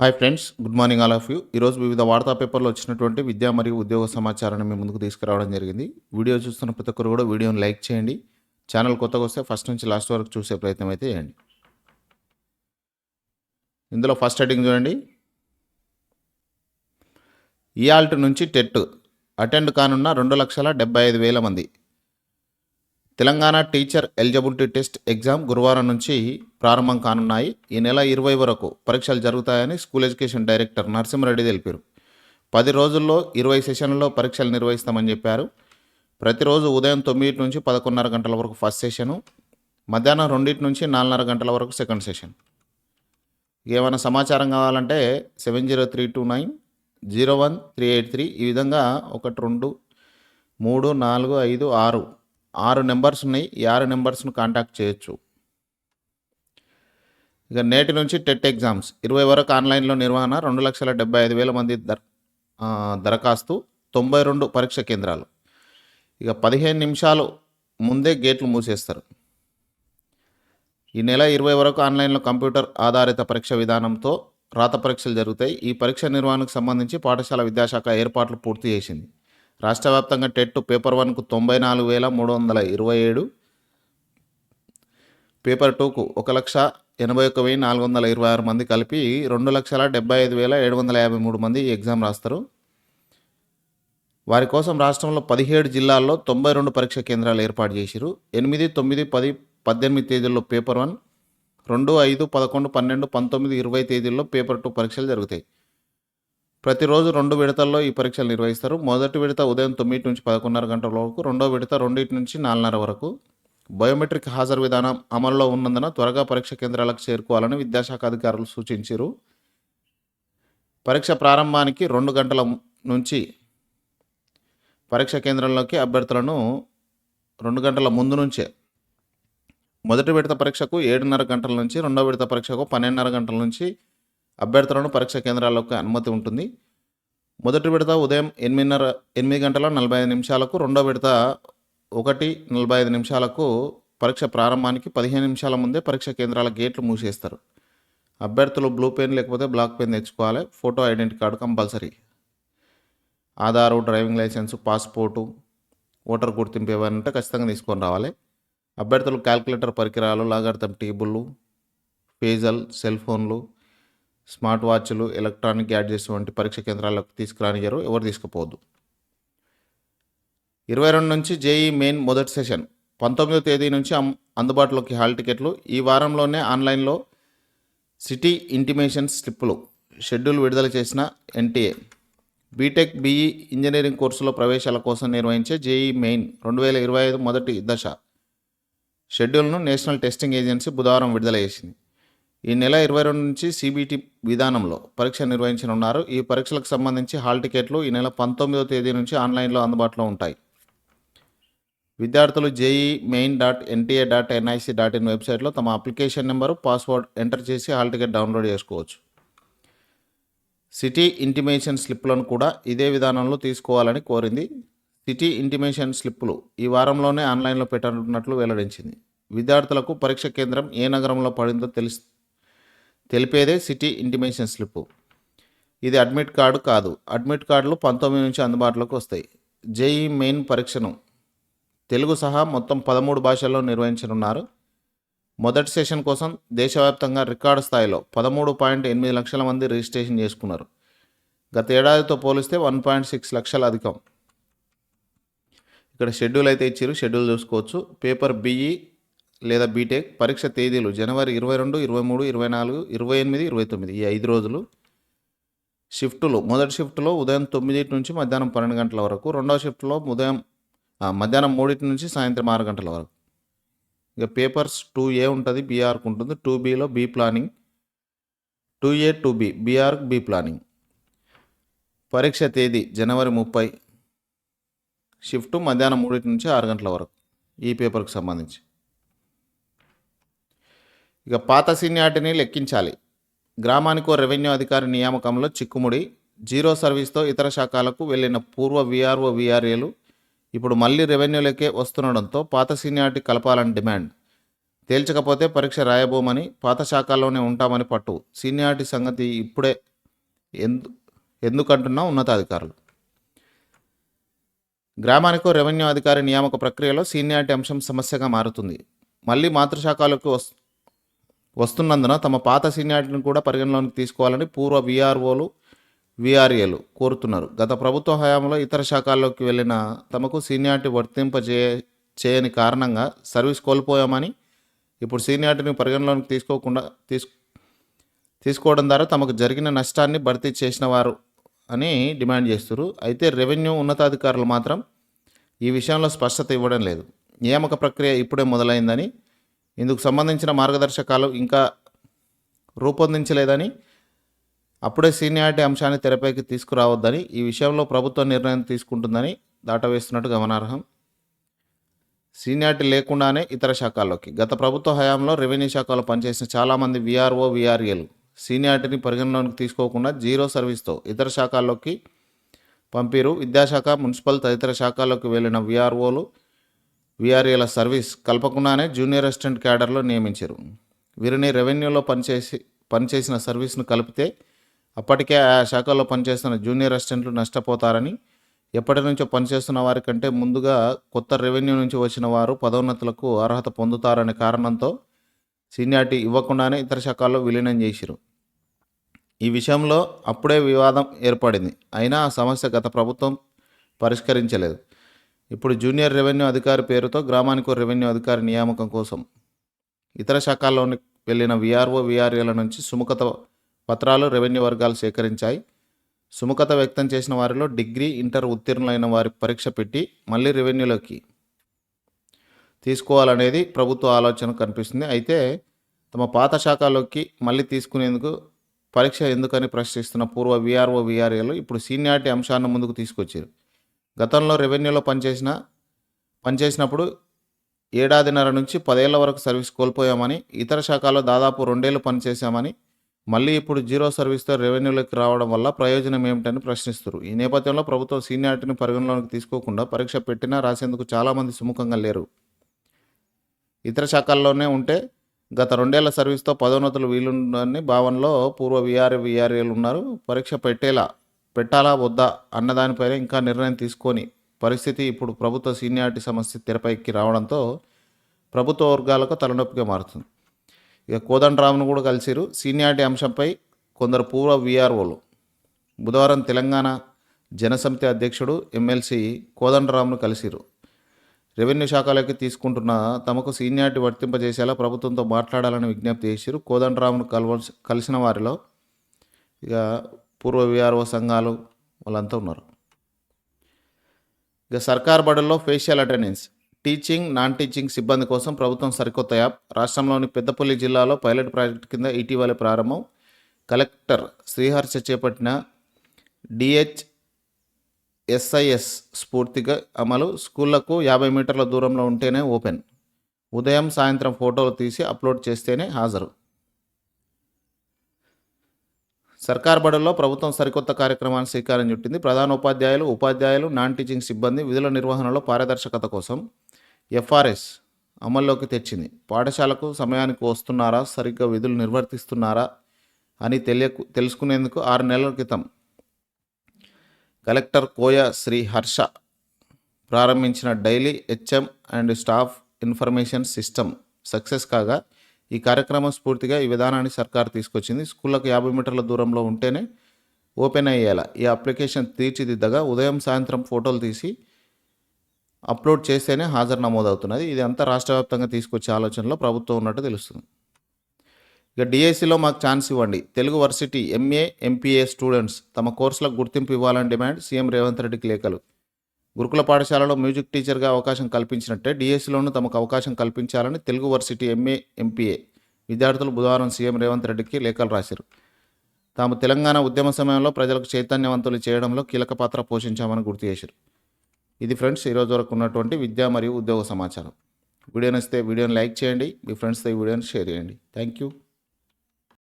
Hi friends good morning all of you. ఈరోజు వివిధ వార్తా పేపర్లో వచ్చినటువంటి విద్యా మరియు ఉద్యోగ సమాచారాన్ని మీ ముందుకు తీసుకురావడం జరిగింది. వీడియో చూస్తున్న ప్రతి ఒక్కరు కూడా వీడియోని లైక్ చేయండి. ఛానల్ కొత్తగా వస్తే ఫస్ట్ నుంచి లాస్ట్ వరకు చూసే ప్రయత్నం అయితే చేయండి. ఇందులో ఫస్ట్ హెడ్డింగ్ చూడండి. ఇయాల్ట్ నుంచి టెట్ అటెండ్ కానున్న రెండు లక్షల డెబ్బై ఐదు వేల మంది. Telangana teacher eligibility test exam గురువారం నుంచి ప్రారంభం కానున్నాయి. ఈ నెల ఇరవై వరకు పరీక్షలు జరుగుతాయని స్కూల్ ఎడ్యుకేషన్ డైరెక్టర్ నరసింహారెడ్డి తెలిపారు. పది రోజుల్లో ఇరవై సెషన్లలో పరీక్షలు నిర్వహిస్తామని చెప్పారు. ప్రతిరోజు ఉదయం తొమ్మిది నుంచి పదకొండున్నర గంటల వరకు ఫస్ట్ సెషను మధ్యాహ్నం రెండింటి నుంచి నాలుగున్నర గంటల వరకు సెకండ్ సెషన్. ఏమైనా సమాచారం కావాలంటే seven zero three two nine zero one three eight three ఈ విధంగా ఒకటి రెండు మూడు నాలుగు ఐదు ఆరు ఆరు నెంబర్స్ ఉన్నాయి. ఈ ఆరు నెంబర్స్ను కాంటాక్ట్ చేయొచ్చు. ఇక నేటి నుంచి టెట్ ఎగ్జామ్స్. ఇరవై వరకు ఆన్లైన్లో నిర్వహణ రెండు లక్షల డెబ్బై ఐదు వేల మంది దర దరఖాస్తు తొంభై రెండు పరీక్ష కేంద్రాలు. ఇక పదిహేను నిమిషాలు ముందే గేట్లు మూసేస్తారు. ఈ నెల ఇరవై వరకు ఆన్లైన్లో కంప్యూటర్ ఆధారిత పరీక్ష విధానంతో రాత పరీక్షలు జరుగుతాయి. ఈ పరీక్ష నిర్వహణకు సంబంధించి పాఠశాల విద్యాశాఖ ఏర్పాట్లు పూర్తి చేసింది. రాష్ట్ర వ్యాప్తంగా టెట్ పేపర్ వన్కు తొంభై నాలుగు వేల మూడు వందల ఇరవై ఏడు పేపర్ టూకు ఒక లక్ష ఎనభై ఒక్క వెయ్యి నాలుగు వందల ఇరవై ఆరు మంది కలిపి రెండు లక్షల డెబ్బై ఐదు వేల ఏడు వందల యాభై మూడు మంది ఎగ్జామ్ రాస్తారు. వారి కోసం రాష్ట్రంలో పదిహేడు జిల్లాల్లో తొంభై రెండు పరీక్ష కేంద్రాలు ఏర్పాటు చేసిరు. ఎనిమిది తొమ్మిది పది పద్దెనిమిది తేదీల్లో పేపర్ వన్ రెండు ఐదు పదకొండు పన్నెండు పంతొమ్మిది ఇరవై తేదీల్లో పేపర్ టూ పరీక్షలు జరుగుతాయి. ప్రతిరోజు రెండు విడతల్లో ఈ పరీక్షలు నిర్వహిస్తారు. మొదటి విడత ఉదయం తొమ్మిది నుంచి పదకొండున్నర గంటల వరకు రెండో విడత రెండింటి నుంచి నాలుగున్నర వరకు. బయోమెట్రిక్ హాజరు విధానం అమల్లో ఉన్నందున త్వరగా పరీక్ష కేంద్రాలకు చేరుకోవాలని విద్యాశాఖ అధికారులు సూచించారు పరీక్ష ప్రారంభానికి రెండు గంటల నుంచి పరీక్ష కేంద్రంలోకి అభ్యర్థులను రెండు గంటల ముందు నుంచే మొదటి విడత పరీక్షకు ఏడున్నర గంటల నుంచి రెండో విడత పరీక్షకు పన్నెండున్నర గంటల నుంచి అభ్యర్థులను పరీక్ష కేంద్రాల్లోకి అనుమతి ఉంటుంది. మొదటి విడత ఉదయం ఎనిమిదిన్నర ఎనిమిది గంటల నలభై ఐదు నిమిషాలకు రెండో విడత ఒకటి నలభై ఐదు నిమిషాలకు పరీక్ష ప్రారంభానికి పదిహేను నిమిషాల ముందే పరీక్ష కేంద్రాల గేట్లు మూసేస్తారు. అభ్యర్థులు బ్లూ పెన్ లేకపోతే బ్లాక్ పెన్ తెచ్చుకోవాలి. Photo identity card compulsory. Aadhaar driving licence passport voter గుర్తింపు ఏమైనా ఖచ్చితంగా తీసుకొని రావాలి. అభ్యర్థులు క్యాల్కులేటర్ పరికరాలు లాగార్థం టేబుళ్ళు పేజల్ సెల్ ఫోన్లు స్మార్ట్ వాచ్లు ఎలక్ట్రానిక్ గ్యాడ్జెట్స్ వంటి పరీక్ష కేంద్రాలకు తీసుకురానియరు ఎవరు తీసుకుపోవద్దు ఇరవై రెండు నుంచి జేఈ మెయిన్ మొదటి సెషన్ పంతొమ్మిదో తేదీ నుంచి అందుబాటులోకి హాల్ టికెట్లు ఈ వారంలోనే ఆన్లైన్లో సిటీ ఇంటిమేషన్ స్లిప్పులు షెడ్యూల్ విడుదల చేసిన ఎన్టీఏ. బీటెక్ బీఈ ఇంజనీరింగ్ కోర్సులో ప్రవేశాల కోసం నిర్వహించే జేఈ మెయిన్ రెండు వేల ఇరవై ఐదు మొదటి దశ షెడ్యూల్ను నేషనల్ టెస్టింగ్ ఏజెన్సీ బుధవారం విడుదల చేసింది. ఈ నెల ఇరవై రెండు నుంచి సిబిటి విధానంలో పరీక్ష నిర్వహించనున్నారు. ఈ పరీక్షలకు సంబంధించి హాల్ టికెట్లు ఈ నెల పంతొమ్మిదో తేదీ నుంచి ఆన్లైన్లో అందుబాటులో ఉంటాయి. విద్యార్థులు JEE main dot NTA dot NIC dot in వెబ్సైట్లో తమ అప్లికేషన్ నెంబరు పాస్వర్డ్ ఎంటర్ చేసి హాల్ టికెట్ డౌన్లోడ్ చేసుకోవచ్చు. సిటీ ఇంటిమేషన్ స్లిప్లను కూడా ఇదే విధానంలో తీసుకోవాలని కోరింది. సిటీ ఇంటిమేషన్ స్లిప్పులు ఈ వారంలోనే ఆన్లైన్లో పెట్టనున్నట్లు వెల్లడించింది. విద్యార్థులకు పరీక్ష కేంద్రం ఏ నగరంలో పడిందో తెలిసి తెలిపేదే సిటీ ఇంటిమేషన్ స్లిప్. ఇది అడ్మిట్ కార్డు కాదు. అడ్మిట్ కార్డులు పంతొమ్మిది నుంచి అందుబాటులోకి వస్తాయి. జేఈ మెయిన్ పరీక్షను తెలుగు సహా మొత్తం పదమూడు భాషల్లో నిర్వహించనున్నారు. మొదటి సెషన్ కోసం దేశవ్యాప్తంగా రికార్డు స్థాయిలో పదమూడు పాయింట్ ఎనిమిది లక్షల మంది రిజిస్ట్రేషన్ చేసుకున్నారు. గత ఏడాదితో పోలిస్తే వన్ పాయింట్ సిక్స్ లక్షల అధికం. ఇక్కడ షెడ్యూల్ అయితే ఇచ్చారు షెడ్యూల్ చూసుకోవచ్చు. పేపర్ బిఈ లేదా బీటెక్ పరీక్ష తేదీలు జనవరి ఇరవై రెండు ఇరవై మూడు ఇరవై నాలుగు ఇరవై ఎనిమిది ఇరవై తొమ్మిది. ఈ ఐదు రోజులు షిఫ్టులు. మొదటి షిఫ్ట్లో ఉదయం తొమ్మిదింటి నుంచి మధ్యాహ్నం పన్నెండు గంటల వరకు. రెండవ షిఫ్ట్లో ఉదయం మధ్యాహ్నం మూడింటి నుంచి సాయంత్రం ఆరు గంటల వరకు. ఇక పేపర్స్ టూ ఏ ఉంటుంది బీఆర్కి ఉంటుంది. Two బీలో B planning. Two A two B. BR B planning. పరీక్ష తేదీ జనవరి ముప్పై. షిఫ్ట్ మధ్యాహ్నం మూడింటి నుంచి ఆరు గంటల వరకు ఈ పేపర్కి సంబంధించి. ఇక పాత సీనియార్టీని లెక్కించాలి. గ్రామానికో రెవెన్యూ అధికారి నియామకంలో చిక్కుముడి జీరో సర్వీస్తో ఇతర శాఖలకు వెళ్ళిన పూర్వ విఆర్ఓ విఆర్ఏలు ఇప్పుడు మళ్ళీ రెవెన్యూలకే వస్తుండడంతో పాత సీనియార్టీ కలపాలని డిమాండ్. తేల్చకపోతే పరీక్ష రాయబోమని పాత శాఖల్లోనే ఉంటామని పట్టు. సీనియార్టీ సంగతి ఇప్పుడే ఎందు ఎందుకంటున్నా ఉన్నతాధికారులు. గ్రామానికో రెవెన్యూ అధికారి నియామక ప్రక్రియలో సీనియార్టీ అంశం సమస్యగా మారుతుంది. మళ్ళీ మాతృశాఖలకు వస్తు వస్తున్నందున తమ పాత సీనియారిటీని కూడా పరిగణలోకి తీసుకోవాలని పూర్వ విఆర్ఓలు విఆర్ఏలు కోరుతున్నారు. గత ప్రభుత్వ హయాంలో ఇతర శాఖల్లోకి వెళ్ళిన తమకు సీనియారిటీ వర్తింపజే చేయని కారణంగా సర్వీస్ కోల్పోయామని ఇప్పుడు సీనియారిటీని పరిగణలోకి తీసుకోకుండా తీసు తీసుకోవడం ద్వారా తమకు జరిగిన నష్టాన్ని భర్తీ చేసిన వారు అని డిమాండ్ చేస్తారు అయితే రెవెన్యూ ఉన్నతాధికారులు మాత్రం ఈ విషయంలో స్పష్టత ఇవ్వడం లేదు. నియామక ప్రక్రియ ఇప్పుడే మొదలైందని ఇందుకు సంబంధించిన మార్గదర్శకాలు ఇంకా రూపొందించలేదని అప్పుడే సీనియారిటీ అంశాన్ని తెరపైకి తీసుకురావద్దని ఈ విషయంలో ప్రభుత్వం నిర్ణయం తీసుకుంటుందని దాటవేస్తున్నట్టు గమనార్హం. సీనియారిటీ లేకుండానే ఇతర శాఖల్లోకి. గత ప్రభుత్వ హయాంలో రెవెన్యూ శాఖలో పనిచేసిన చాలామంది విఆర్ఓ విఆర్ఏలు సీనియారిటీని పరిగణలోకి తీసుకోకుండా జీరో సర్వీస్తో ఇతర శాఖల్లోకి పంపిరు. విద్యాశాఖ మున్సిపల్ తదితర శాఖల్లోకి వెళ్ళిన విఆర్ఓలు విఆర్ఏల సర్వీస్ కలపకుండానే జూనియర్ అసిస్టెంట్ క్యాడర్లో నియమించారు. వీరిని రెవెన్యూలో పనిచేసి పనిచేసిన సర్వీస్ను కలిపితే అప్పటికే ఆ శాఖలో పనిచేస్తున్న జూనియర్ అసిస్టెంట్లు నష్టపోతారని ఎప్పటి నుంచో పనిచేస్తున్న వారి కంటే ముందుగా కొత్త రెవెన్యూ నుంచి వచ్చిన వారు పదోన్నతులకు అర్హత పొందుతారనే కారణంతో సీనియారిటీ ఇవ్వకుండానే ఇతర శాఖల్లో విలీనం చేసిరు. ఈ విషయంలో అప్పుడే వివాదం ఏర్పడింది. అయినా ఆ సమస్య గత ప్రభుత్వం పరిష్కరించలేదు. ఇప్పుడు జూనియర్ రెవెన్యూ అధికారి పేరుతో గ్రామానికి రెవెన్యూ అధికారి నియామకం కోసం ఇతర శాఖల్లోని వెళ్ళిన విఆర్ఓ విఆర్ఏల నుంచి సుముఖత పత్రాలు రెవెన్యూ వర్గాలు సేకరించాయి. సుముఖత వ్యక్తం చేసిన వారిలో డిగ్రీ ఇంటర్ ఉత్తీర్ణులైన వారి పరీక్ష పెట్టి మళ్ళీ రెవెన్యూలోకి తీసుకోవాలనేది ప్రభుత్వ ఆలోచన కనిపిస్తుంది. అయితే తమ పాత శాఖలోకి మళ్ళీ తీసుకునేందుకు పరీక్ష ఎందుకని ప్రశ్నిస్తున్న పూర్వ విఆర్ఓ విఆర్ఏలు ఇప్పుడు సీనియారిటీ అంశాన్ని ముందుకు తీసుకొచ్చారు. గతంలో రెవెన్యూలో పనిచేసిన పనిచేసినప్పుడు ఏడాదిన్నర నుంచి పదేళ్ళ వరకు సర్వీస్ కోల్పోయామని ఇతర శాఖలో దాదాపు రెండేళ్ళు పనిచేశామని మళ్ళీ ఇప్పుడు జీరో సర్వీస్తో రెవెన్యూలోకి రావడం వల్ల ప్రయోజనం ఏమిటని ప్రశ్నిస్తారు ఈ నేపథ్యంలో ప్రభుత్వం సీనియారిటీని పరిగణలోకి తీసుకోకుండా పరీక్ష పెట్టినా రాసేందుకు చాలామంది సుముఖంగా లేరు. ఇతర శాఖల్లోనే ఉంటే గత రెండేళ్ళ సర్వీస్తో పదోన్నతులు వీలుందని భావనలో పూర్వ విఆర్ విఆర్ఏలు ఉన్నారు. పరీక్ష పెట్టేలా పెట్టాలా వద్దా అన్నదానిపైన ఇంకా నిర్ణయం తీసుకొని పరిస్థితి ఇప్పుడు ప్రభుత్వ సీనియారిటీ సమస్య తెరపైకి రావడంతో ప్రభుత్వ వర్గాలకు తలనొప్పిగా మారుతుంది. ఇక కోదండరామ్ను కూడా కలిసిరు. సీనియారిటీ అంశంపై కొందరు పూర్వ విఆర్ఓలు బుధవారం తెలంగాణ జనసమితి అధ్యక్షుడు ఎమ్మెల్సీ కోదండరామ్ను కలిసిరు. రెవెన్యూ శాఖలోకి తీసుకుంటున్న తమకు సీనియారిటీ వర్తింపజేసేలా ప్రభుత్వంతో మాట్లాడాలని విజ్ఞప్తి చేసిరు. కోదండరామ్ను కలవ కలిసిన వారిలో ఇక పూర్వ విఆర్ఓ సంఘాలు వాళ్ళంతా ఉన్నారు. ఇక సర్కార్ బడుల్లో facial attendance teaching non teaching సిబ్బంది కోసం ప్రభుత్వం సరికొత్త యాప్. రాష్ట్రంలోని పెద్దపల్లి జిల్లాలో పైలట్ ప్రాజెక్ట్ కింద ఇటీవల ప్రారంభం. కలెక్టర్ శ్రీహర్ష చేపట్టిన డిహెచ్ ఎస్ఐఎస్ స్ఫూర్తిగా అమలు. స్కూళ్ళకు యాభై మీటర్ల దూరంలో ఉంటేనే ఓపెన్. ఉదయం సాయంత్రం ఫోటోలు తీసి అప్లోడ్ చేస్తేనే హాజరు. సర్కార్ బడుల్లో ప్రభుత్వం సరికొత్త కార్యక్రమాన్ని శ్రీకారం చుట్టింది. ప్రధాన ఉపాధ్యాయులు ఉపాధ్యాయులు నాన్ టీచింగ్ సిబ్బంది విధుల నిర్వహణలో పారదర్శకత కోసం ఎఫ్ఆర్ఎస్ అమల్లోకి తెచ్చింది. పాఠశాలకు సమయానికి వస్తున్నారా? సరిగ్గా విధులు నిర్వర్తిస్తున్నారా? అని తెలియకు తెలుసుకునేందుకు ఆరు నెలల క్రితం కలెక్టర్ కోయ శ్రీ హర్ష ప్రారంభించిన daily HM and staff information system success కాగా ఈ కార్యక్రమం స్ఫూర్తిగా ఈ విధానాన్ని సర్కార్ తీసుకొచ్చింది. స్కూళ్ళకు యాభై మీటర్ల దూరంలో ఉంటేనే ఓపెన్ అయ్యేలా ఈ అప్లికేషన్ తీర్చిదిద్దగా ఉదయం సాయంత్రం ఫోటోలు తీసి అప్లోడ్ చేస్తేనే హాజరు నమోదవుతున్నది. ఇది అంతా రాష్ట్ర వ్యాప్తంగా తీసుకొచ్చే ఆలోచనలో ప్రభుత్వం ఉన్నట్టు తెలుస్తుంది. ఇక డిఎస్సిలో మాకు ఛాన్స్ ఇవ్వండి. Telugu varsity MA MPA students తమ కోర్సులకు గుర్తింపు ఇవ్వాలని డిమాండ్ సీఎం రేవంత్ రెడ్డికి లేఖలు. గురుకుల పాఠశాలలో మ్యూజిక్ టీచర్గా అవకాశం కల్పించినట్టే డిఎస్సిలోనూ తమకు అవకాశం కల్పించాలని తెలుగు వర్సిటీ ఎంఏ ఎంపీఏ విద్యార్థులు బుధవారం సీఎం రేవంత్ రెడ్డికి లేఖలు రాశారు. తాము తెలంగాణ ఉద్యమ సమయంలో ప్రజలకు చైతన్యవంతులు చేయడంలో కీలక పాత్ర పోషించామని గుర్తు చేశారు. ఇది ఫ్రెండ్స్ ఈరోజు వరకు ఉన్నటువంటి విద్య మరియు ఉద్యోగ సమాచారం. వీడియో నచ్చితే వీడియోని లైక్ చేయండి మీ ఫ్రెండ్స్తో ఈ వీడియోని షేర్ చేయండి. Thank you